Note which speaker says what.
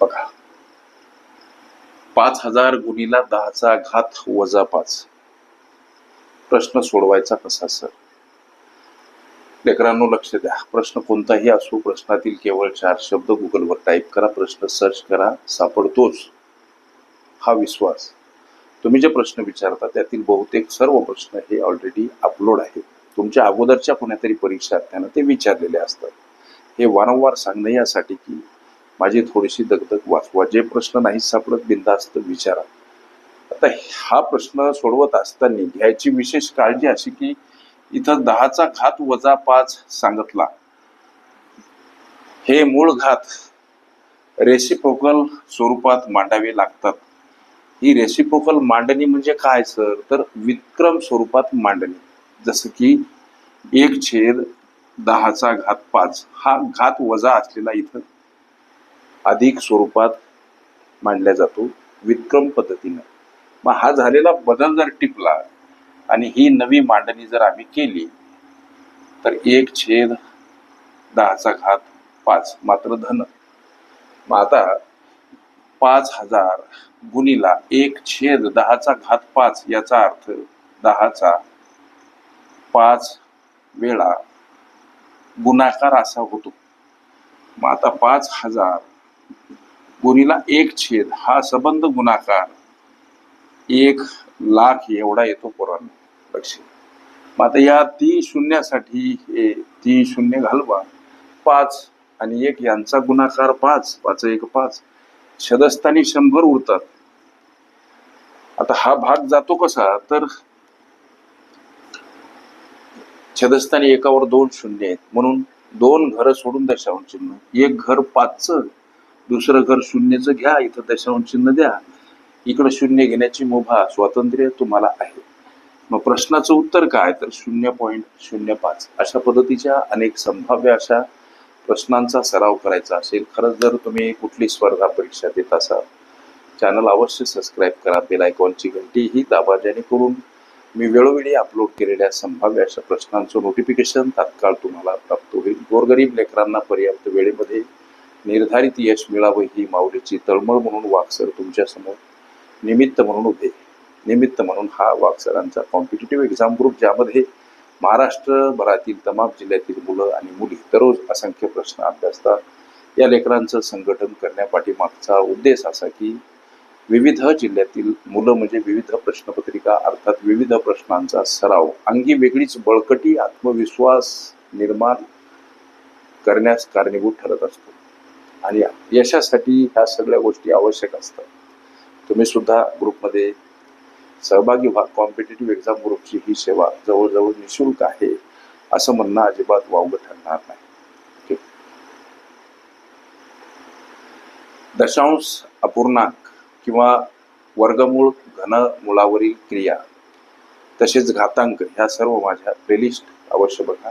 Speaker 1: बघा. पाच हजार गुणीला दहाचा घात वजा पाच. प्रश्न सोडवायचा कसा सर? लेकरांनो लक्ष द्या. प्रश्न कोणताही असो प्रश्नातील केवळ चार शब्द गुगलवर टाईप करा. प्रश्न सर्च करा. सापडतोच. हा विश्वास. तुम्ही जे प्रश्न विचारता त्यातील बहुतेक सर्व प्रश्न हे ऑलरेडी अपलोड आहेत. तुमच्या अगोदरच्या कोणत्यातरी परीक्षार्थ्यांना ते विचारलेले असतात. हे वारंवार सांगणं यासाठी की माझी थोडीशी दगदग वाचवा. जे प्रश्न नाही सापडत बिंदास्त विचारा. आता हा प्रश्न सोडवत असताना घ्यायची विशेष काळजी अशी की इथं दहाचा घात वजा पाच सांगितला. हे मूळ घात रेसिप्रोकल स्वरूपात मांडावे लागतात. ही रेसिप्रोकल मांडणी म्हणजे काय सर? तर विक्रम स्वरूपात मांडणी. जसं की एक छेद दहाचा घात पाच. हा घात वजा असलेला इथं अधिक स्वरूपात मांडला जातो विक्रम पद्धतीनं. मग हा झालेला बदल जर टिपला आणि ही नवी मांडणी जर आम्ही केली तर एक छेद दहाचा घात पाच मात्र धन. मग आता पाच हजार गुणीला एक छेद दहाचा घात पाच याचा अर्थ दहाचा पाच वेळा गुणाकार असा होतो. मग आता पाच हजार दोन्हीला एक छेद. हा संबंध गुणाकार. एक लाख एवढा येतो पोरांना. लक्ष मग आता या तीन शून्यासाठी हे तीन शून्य घालवा. पाच आणि एक यांचा गुणाकार पाच. पाच एक पाच. छदस्थानी शंभर उरतात. आता हा भाग जातो कसा? तर छदस्थानी एकावर दोन शून्य आहेत. म्हणून दोन घर सोडून दशांश चिन्ह एक घर पाचचं दुसरं घर शून्यचं घ्या इथं दशांश चिन्ह द्या. इकडं शून्य घेण्याची मुभा स्वातंत्र्य तुम्हाला आहे. मग प्रश्नाचं उत्तर काय? तर शून्य पॉईंट शून्य पाच. अशा पद्धतीच्या अनेक संभाव्य अशा प्रश्नांचा सराव करायचा असेल. खरंच जर तुम्ही कुठली स्पर्धा परीक्षा देत असाल चॅनल अवश्य सबस्क्राईब करा बेल आयकॉनची घंटी ही दाबा जेणेकरून मी वेळोवेळी अपलोड केलेल्या संभाव्य अशा प्रश्नांचं नोटिफिकेशन तात्काळ तुम्हाला प्राप्त होईल. गोरगरीब लेकरांना पर्याप्त वेळेमध्ये निर्धारित यश मिळावं ही माऊलीची तळमळ म्हणून वाक्सर तुमच्यासमोर निमित्त म्हणून उभे. निमित्त म्हणून हा वाक्सरांचा कॉम्पिटेटिव्ह एक्झाम ग्रुप ज्यामध्ये महाराष्ट्रभरातील तमाम जिल्ह्यातील मुलं आणि मुली दररोज असंख्य प्रश्न अभ्यासतात. या लेकरांचं संघटन करण्यापाठीमागचा उद्देश असा की विविध जिल्ह्यातील मुलं म्हणजे विविध प्रश्नपत्रिका अर्थात विविध प्रश्नांचा सराव अंगी वेगळीच बळकटी आत्मविश्वास निर्माण करण्यास कारणीभूत ठरत असतो. आणि यशासाठी ह्या सगळ्या गोष्टी आवश्यक असतात. तुम्ही सुद्धा ग्रुपमध्ये सहभागी व्हा. कॉम्पिटेटिव्ह एक्झाम ग्रुपची ही सेवा जवळजवळ निशुल्क आहे असं म्हणणं अजिबात वावगं ठरणार नाही. दशांश अपूर्णांक किंवा वर्गमूळ घन मुलावरील क्रिया तसेच घातांक ह्या सर्व माझ्या प्लेलिस्ट अवश्य बघा.